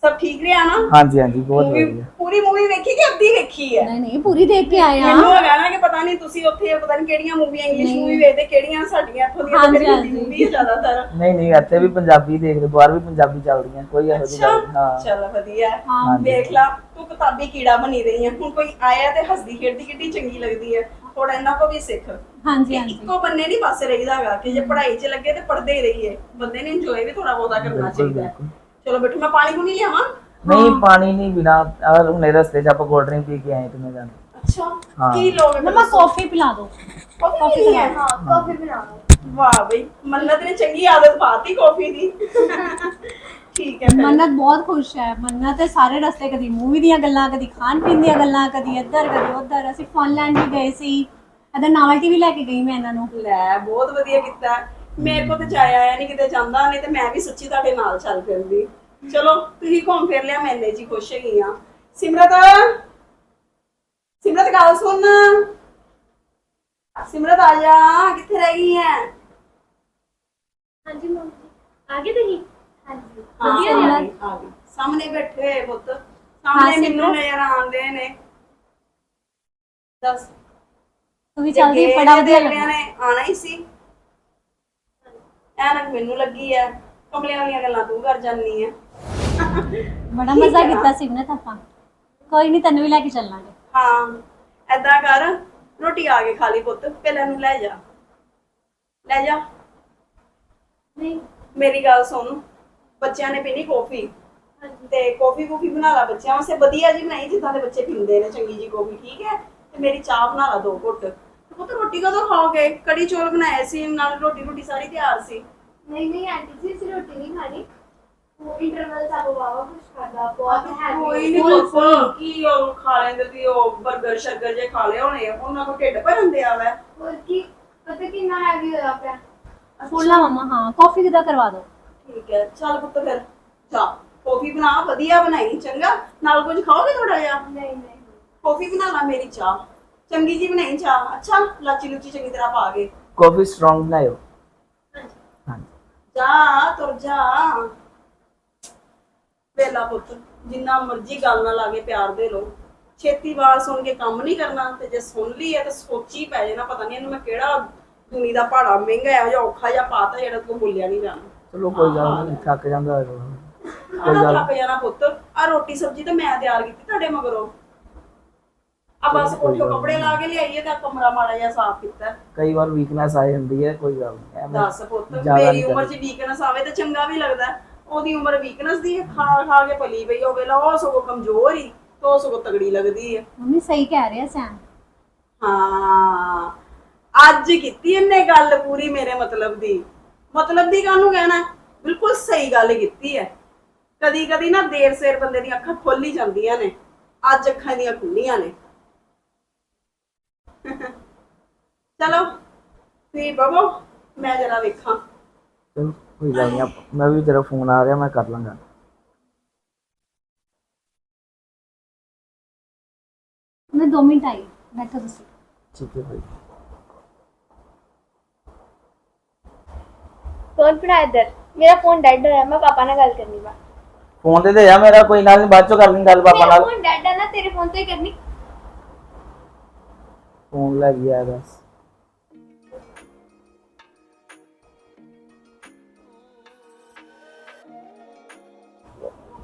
Speaker 7: ਸਭ ਠੀਕ ਰਿਹਾ ਨਾ?
Speaker 6: ਹਾਂਜੀ ਹਾਂਜੀ ਬਹੁਤ
Speaker 7: ਮੂਵੀ
Speaker 6: ਵਧੀਆ।
Speaker 7: ਪੂਰੀ ਮੂਵੀ ਵੇਖੀ ਕਿ ਅੱਧੀ ਵੇਖੀ ਹੈ?
Speaker 4: ਨਹੀਂ ਨਹੀਂ ਪੂਰੀ ਦੇਖ ਕੇ ਆਏ ਆ
Speaker 7: ਮੈਨੂੰ ਹੈਗਾ ਨਾ ਕਿ ਪਤਾ ਨਹੀਂ ਤੁਸੀਂ ਉੱਥੇ ਪਤਾ ਨਹੀਂ ਕਿਹੜੀਆਂ ਮੂਵੀਆਂ ਇੰਗਲਿਸ਼ ਮੂਵੀ ਵੇਖਦੇ ਕਿਹੜੀਆਂ ਸਾਡੀਆਂ ਇੱਥੋਂ ਦੀਆਂ ਤਾਂ ਹਿੰਦੀ। ਮੂਵੀ ਹੈ ਜ਼ਿਆਦਾਤਰ।
Speaker 6: ਨਹੀਂ ਨਹੀਂ ਇੱਥੇ ਵੀ ਪੰਜਾਬੀ ਦੇਖਦੇ ਬਾਹਰ ਵੀ ਪੰਜਾਬੀ ਚੱਲਦੀਆਂ ਕੋਈ ਇਹੋ ਜਿਹੀ ਗੱਲ ਨਹੀਂ ਹਾਂ।
Speaker 7: ਚਲ ਵਧੀਆ। ਹੈ। ਵੇਖ ਲਾ ਤੂੰ ਕਿਤਾਬੀ ਕੀੜਾ ਬਣੀ ਰਹੀ ਹੈ। ਹੁਣ ਕੋਈ ਆਇਆ ਤੇ ਹੱਸਦੀ ਖੇਡਦੀ ਕਿੱਡੀ ਚੰਗੀ ਲੱਗਦੀ ਹੈ। ਥੋੜਾ ਇਹਨਾਂ ਕੋ ਵੀ ਸਿੱਖ।
Speaker 4: ਹਾਂਜੀ ਹਾਂਜੀ।
Speaker 7: ਇੱਕੋ ਬੰਨੇ ਨਹੀਂ ਪਾਸੇ ਰਹੀਦਾ ਹੈਗਾ ਕਿ ਜੇ ਪੜ੍ਹਾਈ 'ਚ ਲੱਗੇ ਤੇ ਪੜ੍ਹਦੇ ਹੀ ਰਹੀਏ। ਬੰਦੇ ਨੇ ਇੰਜੋਏ ਵੀ ਥੋੜਾ ਬਹੁਤਾ ਕਰਨਾ ਚਾਹੀਦਾ ਚਲੋ ਬੇਟੂ ਮੈਂ ਪਾਣੀ ਪੂਣੀ ਲਿਆਵਾਂ?
Speaker 6: ਨਹੀਂ ਪਾਣੀ ਨਹੀਂ ਬਿਨਾ ਔਰ ਹੁਣੇ ਰਸਤੇ 'ਚ ਆਪਾਂ ਕੋਲਡ ਡਰਿੰਕ ਪੀ ਕੇ ਆਏ ਤੇ ਮੈਂ ਜਾਣਾ।
Speaker 7: ਅੱਛਾ
Speaker 6: ਹਾਂ।
Speaker 7: ਕੀ ਲੋਗੇ
Speaker 4: ਮਮਾ ਕਾਫੀ ਪਿਲਾ ਦਿਓ।
Speaker 7: ਕਾਫੀ ਨਹੀਂ ਹੈ।
Speaker 5: ਹਾਂ ਕਾਫੀ ਬਣਾਓ
Speaker 7: ਵਾਹ ਬਈ ਮੰਨਤ ਨੇ ਚੰਗੀ ਆਦਤ ਪਾਤੀ ਕਾਫੀ ਦੀ। ਠੀਕ ਹੈ ਫਿਰ।
Speaker 4: ਮੰਨਤ ਬਹੁਤ ਖੁਸ਼ ਹੈ। ਮੰਨਤ ਤੇ ਸਾਰੇ ਰਸਤੇ ਕਦੀ ਮੂਵੀ ਦੀਆਂ ਗੱਲਾਂ ਕਦੀ ਖਾਣ ਪੀਣ ਦੀਆਂ ਗੱਲਾਂ ਕਦੀ ਇੱਧਰ ਕਦੀ ਉੱਧਰ। ਅਸੀਂ ਫਨਲੈਂਡ ਵੀ ਗਏ ਸੀ। ਇਹਦਾ ਨਾਵਲਟੀ ਵੀ ਲੈ ਕੇ ਗਈ ਮੈਂ ਇਹਨਾਂ ਨੂੰ।
Speaker 7: ਲੈ ਬਹੁਤ ਵਧੀਆ ਕੀਤਾ। ਮੇਰੇ ਕੋਲ ਤੇ ਜਾਇਆ ਆਇਆ ਨਹੀਂ ਕਿਤੇ ਜਾਂਦਾ ਨਹੀਂ ਤੇ ਮੈਂ ਵੀ ਸੱਚੀ ਤੁਹਾਡੇ ਨਾਲ ਚੱਲ ਪੈਂਦੀ। ਚਲੋ ਤੁਸੀਂ ਘੁੰਮ ਫਿਰ ਲਿਆ ਮੈਨੇ ਜੀ ਖੁਸ਼ ਹੈਗੀ ਆ। ਸਿਮਰਤ ਸਿਮਰਤ ਗੱਲ ਸੁਣ। ਸਿਮਰਤ ਆ ਜਾ ਕਿੱਥੇ ਰਹਿ ਗਈ ਹੈ
Speaker 5: ਹਾਂਜੀ ਮੰਮੀ
Speaker 3: ਆ ਗਏ ਤੁਸੀਂ?
Speaker 5: ਹਾਂਜੀ।
Speaker 4: ਵਧੀਆ
Speaker 7: ਆ
Speaker 4: ਰਿਹਾ।
Speaker 7: ਆ। ਸਾਹਮਣੇ ਬੈਠੇ ਹੋਏ ਪੁੱਤ। ਸਾਹਮਣੇ। ਮੈਨੂੰ ਨਜ਼ਰ ਆਉਂਦੇ ਨੇ। ਦੱਸ।
Speaker 4: ਤੂੰ ਵੀ ਚੱਲਦੀ
Speaker 7: ਜੱਗੇ
Speaker 4: ਬੜਾ ਵਧੀਆ
Speaker 7: ਅਗਲਿਆਂ
Speaker 4: ਲੱਗਾ
Speaker 7: ਨੇ ਆਣਾ ਹੀ ਸੀ। ਐਨਕ ਮੈਨੂੰ ਲੱਗੀ ਐ ਕਮਲਿਆਂ ਵਾਲੀਆਂ ਗੱਲਾਂ ਤੂੰ ਕਰ ਜਾਨੀ ਐ।
Speaker 4: ਬੜਾ ਮਜ਼ਾ ਕੀਤਾ ਸੀ ਨਾ ਆਪਾਂ। ਕੋਈ ਨਹੀਂ ਤੈਨੂੰ ਵੀ ਲੈ ਕੇ ਚੱਲਾਂਗੇ।
Speaker 7: ਹਾਂ ਐਦਾਂ ਕਰ ਰੋਟੀ ਆ ਕੇ ਖਾ ਲਈ ਪੁੱਤ ਪਹਿਲਾਂ ਨੂੰ ਲੈ ਜਾ। ਲੈ ਜਾ।
Speaker 5: ਨਹੀਂ।
Speaker 7: ਮੇਰੀ ਗੱਲ ਸੁਣ ਬੱਚਿਆਂ ਨੇ ਪੀਣੀ ਕੌਫੀ। ਤੇ ਕੌਫੀ ਕੌਫੀ ਬਣਾ ਲਾ ਬੱਚਿਆਂ ਵਾਸਤੇ। ਵਧੀਆ ਜੀ ਬਣਾਈ ਜਿੱਦਾਂ ਦੇ ਬੱਚੇ ਪੀਂਦੇ ਨੇ ਚੰਗੀ ਜੀ ਕੌਫੀ ਠੀਕ ਹੈ? ਤੇ ਮੇਰੀ ਚਾਹ ਬਣਾ ਲਾ ਦੋ ਘੁੱਟ। ਪੁੱਤ ਰੋਟੀ ਕਦੋਂ ਖਾਓਗੇ? ਕੜੀ ਚੌਲ ਬਣਾਏ ਸੀ ਨਾਲ ਰੋਟੀ ਰੋਟੀ ਸਾਰੀ ਤਿਆਰ ਸੀ।
Speaker 5: ਨਹੀਂ ਨਹੀਂ ਆਂਟੀ ਜੀ ਅਸੀਂ ਰੋਟੀ ਨਹੀਂ ਖਾਣੀ। ਇੰਟਰਵਲ ਦਾ ਬਾਬਾ ਕੁਝ ਕਰਦਾ ਬਹੁਤ ਹੈਵੀ
Speaker 7: ਕੋਈ ਨਹੀਂ ਪੁੱਤ ਕੀ ਉਹ ਖਾ ਲੈਂਦੇ ਸੀ ਉਹ 버ਗਰ ਸ਼ਰਗਰ ਜੇ ਖਾ ਲਏ ਹੋਣੇ ਆ, ਉਹਨਾਂ ਨੂੰ ਢਿੱਡ ਭਰਨ ਦੇ ਆਵੇ
Speaker 5: ਹੋਰ ਕੀ ਪਤਾ ਕਿੰਨਾ ਹੈਵੀ ਹੋਇਆ ਪਿਆ।
Speaker 4: ਫੁੱਲਾ ਮਮਾ ਹਾਂ ਕਾਫੀ ਕਿਦਾ ਕਰਵਾ ਦਿਓ
Speaker 7: ਠੀਕ ਹੈ ਚੱਲ ਪੁੱਤ ਫਿਰ ਜਾ। ਕੌਫੀ ਬਣਾ ਵਧੀਆ ਬਣਾਈ ਚੰਗਾ। ਨਾਲ ਕੁਝ ਖਾਓਗੇ ਥੋੜਾ ਜਿਹਾ?
Speaker 5: ਨਹੀਂ ਨਹੀਂ।
Speaker 7: ਕੌਫੀ ਬਣਾ ਲਾ ਮੇਰੀ ਚਾਹ। ਚੰਗੀ ਜੀ ਬਣਾਈ ਚਾਹ। ਅੱਛਾ ਲਾਚੀ ਲੁਚੀ ਚੰਗੀ ਤਰ੍ਹਾਂ ਪਾ ਕੇ।
Speaker 6: ਕਾਫੀ ਸਟਰੋਂਗ ਬਣਾਇਓ। ਹਾਂਜੀ।
Speaker 7: ਜਾ ਤੁਰ ਜਾ। ਵੇਲਾ ਪੁੱਤ ਜਿੰਨਾ ਮਰਜ਼ੀ ਗੱਲ ਨਾ ਲਾਗੇ ਪਿਆਰ ਦੇ ਲੋ ਛੇਤੀ ਆਵਾਜ਼ ਸੁਣ ਕੇ ਕੰਮ ਨਹੀਂ ਕਰਨਾ ਤੇ ਜੇ ਸੁਣ ਲਈ ਹੈ ਤਾਂ ਸੋਚੀ ਪੈ ਜਾਣਾ ਪਤਾ ਨਹੀਂ ਇਹਨੂੰ ਮੈਂ ਕਿਹੜਾ ਦੁਨੀ ਦਾ ਪਹਾੜਾ ਮਹਿੰਗਾ ਹੈ ਜਾਂ ਔਖਾ ਜਾਂ ਪਾਤਾ ਜਿਹੜਾ ਤੂੰ ਬੋਲਿਆ ਨਹੀਂ ਜਾਣਾ
Speaker 6: ਚਲੋ ਕੋਈ ਗੱਲ ਨਹੀਂ ਥੱਕ ਜਾਂਦਾ ਹੈ
Speaker 7: ਆਹ ਥੱਕ ਜਾਣਾ ਪੁੱਤ। ਆ ਰੋਟੀ ਸਬਜ਼ੀ ਤਾਂ ਮੈਂ ਤਿਆਰ ਕੀਤੀ ਤੁਹਾਡੇ ਮਗਰੋਂ। ਆ ਬਸ ਕੋਠੇ ਕੱਪੜੇ ਲਾ ਕੇ ਲਿਆਈਏ ਤਾਂ ਕਮਰਾ ਮਾੜਾ ਜਿਹਾ ਸਾਫ਼ ਕੀਤਾ।
Speaker 6: ਕਈ ਵਾਰ ਵੀਕਨੈਸ ਆ ਜਾਂਦੀ ਹੈ ਕੋਈ ਗੱਲ ਨਹੀਂ
Speaker 7: ਦੱਸ ਪੁੱਤ ਮੇਰੀ ਉਮਰ 'ਚ ਵੀਕਨੈਸ ਆਵੇ ਤਾਂ ਚੰਗਾ ਵੀ ਲੱਗਦਾ। ਹੈ। ਉਹਦੀ ਉਮਰ ਵੀਕਨੈਸ ਦੀ ਹੈ, ਖਾ ਖਾ ਕੇ ਪਲੀ ਪਈ ਹੋਵੇ ਲਾ ਉਹ ਸਗੋਂ ਕਮਜ਼ੋਰ ਹੀ ਤੇ ਉਹ ਸਗੋਂ ਤਗੜੀ ਲੱਗਦੀ ਹੈ
Speaker 4: ਮੰਮੀ ਸਹੀ ਕਹਿ ਰਿਹਾ ਸੈਮ।
Speaker 7: ਹਾਂ ਅੱਜ ਕੀਤੀ ਇਹਨੇ ਗੱਲ ਪੂਰੀ ਮੇਰੇ ਮਤਲਬ ਦੀ। ਮਤਲਬ ਦੀ ਕਾਹਨੂੰ ਕਹਿਣਾ? ਬਿਲਕੁਲ ਸਹੀ ਗੱਲ ਕੀਤੀ ਹੈ। ਕਦੀ ਕਦੀ ਨਾ ਦੇਰ ਸੇਰ ਬੰਦੇ ਦੀਆਂ ਅੱਖਾਂ ਖੁੱਲ ਹੀ ਜਾਂਦੀਆਂ ਨੇ। ਅੱਜ ਅੱਖਾਂ ਦੀਆਂ ਖੁੱਲੀਆਂ ਨੇ। ਚਲੋ ਤੁਸੀਂ ਬਵੋ ਮੈਂ ਜਰਾ ਵੇਖਾਂ।
Speaker 6: ਚਲੋ। ਕੋਈ ਗੱਲ ਨਹੀਂ ਆਪ- ਮੈਂ ਵੀ ਤੇਰਾ ਫੋਨ ਆ ਰਿਹਾ ਮੈਂ ਕਰ ਲਾਂਗਾ।
Speaker 4: ਮੈਂ 2 ਮਿੰਟ ਆਈ ਬੈਠੋ ਤੁਸੀਂ।
Speaker 6: ਠੀਕ ਹੈ ਭਾਈ।
Speaker 5: ਕੌਣ ਪੜਾ ਇੱਧਰ? ਮੇਰਾ ਫੋਨ ਡੈਡ ਹੋਇਆ ਮੈਂ ਪਾਪਾ ਨਾਲ ਗੱਲ ਕਰਨੀ ਵਾ।
Speaker 6: ਫੋਨ ਤੇ ਦੇ ਜਾ ਮੇਰਾ ਕੋਈ ਨਾਲ ਨਹੀਂ ਬਾਅਦ ਚੋਂ ਕਰ ਲਈ ਗੱਲ ਪਾਪਾ
Speaker 5: ਮੇਰਾ
Speaker 6: ਨਾਲ।
Speaker 5: ਫੋਨ ਡੈਡ ਹੈ ਨਾ ਤੇਰੇ ਫੋਨ ਤੋਂ ਹੀ ਕਰਨੀ।
Speaker 6: ਫੋਨ ਲੈ ਗਿਆ ਬਸ।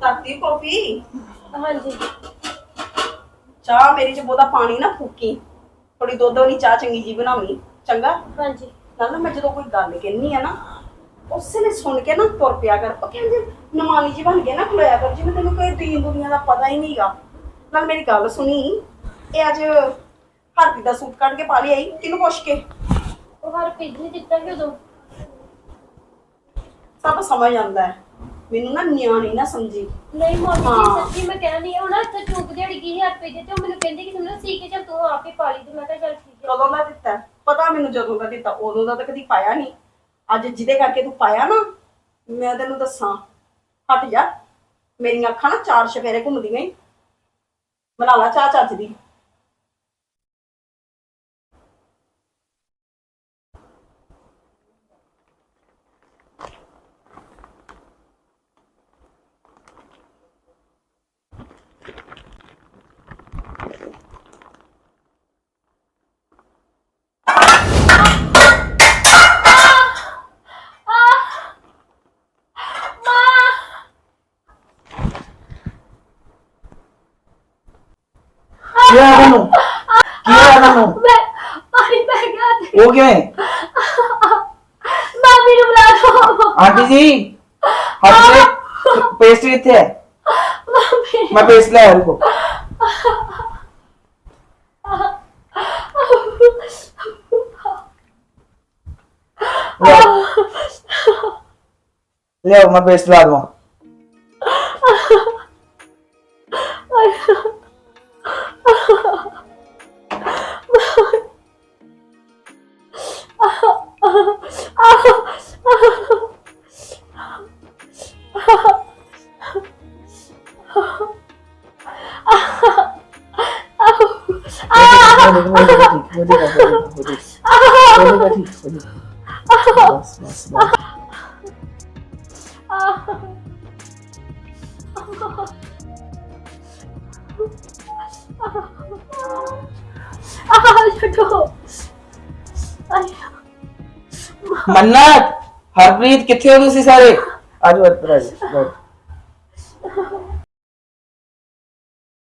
Speaker 7: ਧਰਤੀ ਕਾਫੀ?
Speaker 2: ਹਾਂਜੀ।
Speaker 7: ਚਾਹ ਮੇਰੀ ਚ ਬਹੁਤਾ ਪਾਣੀ ਨਾ ਫੂਕੀ। ਥੋੜੀ ਦੁੱਧ ਵਾਲੀ ਚਾਹ ਚੰਗੀ ਜੀ ਬਣਾਵੀਂ ਚੰਗਾ?
Speaker 2: ਹਾਂਜੀ।
Speaker 7: ਨਾਲ ਨਾ ਮੈਂ ਜਦੋਂ ਕੋਈ ਗੱਲ ਕਹਿਨੀ ਆ ਨਾ ਉਸੇ ਨੇ ਸੁਣ ਕੇ ਨਾ ਤੁਰ ਪਿਆ ਕਰ। ਉਹ ਕਹਿੰਦੇ ਨਮਾਨੀ ਜੀ ਬਣ ਕੇ ਨਾ ਖਲੋਇਆ ਕਰ ਜਿਵੇਂ ਤੈਨੂੰ ਕੋਈ ਦੀਨ ਦੁਨੀਆ ਦਾ ਪਤਾ ਹੀ ਨਹੀਂਗਾ ਨਾਲ ਮੇਰੀ ਗੱਲ ਸੁਣੀ ਇਹ ਅੱਜ ਹਰਪੀ ਦਾ ਸੂਟ ਕੱਢ ਕੇ ਪਾ ਲਈ ਆਈ ਕਿਹਨੂੰ ਪੁੱਛ ਕੇ?
Speaker 2: ਉਹ ਹਰ ਪੇਜ ਨਹੀਂ ਦਿੱਤਾ ਕਿ ਉਦੋਂ
Speaker 7: ਸਭ ਸਮਝ ਆਉਂਦਾ ਹੈ। ਮੈਨੂੰ ਨਾ ਨਿਆਣੀ ਨਾ ਸਮਝੀ।
Speaker 2: ਨਹੀਂ ਮੰਮੀ
Speaker 7: ਹਾਂ।
Speaker 2: ਜੀ ਸੱਚੀ ਮੈਂ ਕਹਿਣੀ ਉਹ ਨਾ ਇੱਥੇ ਚੁੱਕ ਦਿਹਾੜੀ ਕੀ ਹਜ਼ਾਰ ਰੁਪਏ ਦੇ ਤੇ ਉਹ ਮੈਨੂੰ ਕਹਿੰਦੇ ਕਿ ਤੁਹਾਨੂੰ ਸੀ ਕੇ ਚੱਲ ਤੂੰ ਆਪ ਹੀ ਪਾ ਲਈ ਤੇ। ਮੈਂ ਕਿਹਾ ਚੱਲ ਠੀਕ ਹੈ।
Speaker 7: ਕਦੋਂ ਦਾ ਦਿੱਤਾ? ਹੈ? ਪਤਾ ਮੈਨੂੰ ਜਦੋਂ ਦਾ ਦਿੱਤਾ ਉਦੋਂ ਦਾ ਤਾਂ ਕਦੀ ਪਾਇਆ ਨਹੀਂ। ਅੱਜ ਜਿਹਦੇ ਕਰਕੇ ਤੂੰ ਪਾਇਆ ਨਾ ਮੈਂ ਤੈਨੂੰ ਦੱਸਾਂ। ਹਟ ਜਾ। ਮੇਰੀਆਂ ਅੱਖਾਂ ਨਾ ਚਾਰ ਸ਼ਫੇਰੇ ਘੁੰਮਦੀਆਂ ਹੀ ਬਣਾ ਲਾ ਚਾਹ ਚੱਜ ਦੀ
Speaker 6: ਕੀ ਹੋਇਆ ਤੈਨੂੰ ਕੀ ਹੋਇਆ ਤੈਨੂੰ
Speaker 3: ਮੈਂ ਪਾਣੀ ਪੈ ਗਿਆ ਤੇ
Speaker 6: ਉਹ ਕਿਵੇਂ?
Speaker 3: ਮਾਮੀ ਨੂੰ ਬੁਲਾ ਲਓ।
Speaker 6: ਆਂਟੀ ਜੀ ਆਂਟੀ ਜੀ ਪੇਸਟ ਕਿੱਥੇ ਹੈ। ਮੈਂ ਪੇਸਟ ਲੈ ਲਿਆਓ। ਲਿਆਓ ਮੈਂ ਪੇਸਟ ਲਾ ਦਵਾਂ। ਮੰਨਤ ਹਰਪ੍ਰੀਤ ਕਿੱਥੇ ਹੋ ਤੁਸੀਂ ਸਾਰੇ ਆਜੋ ਭਰਾ ਆਜੋ ਬੈਠੋ।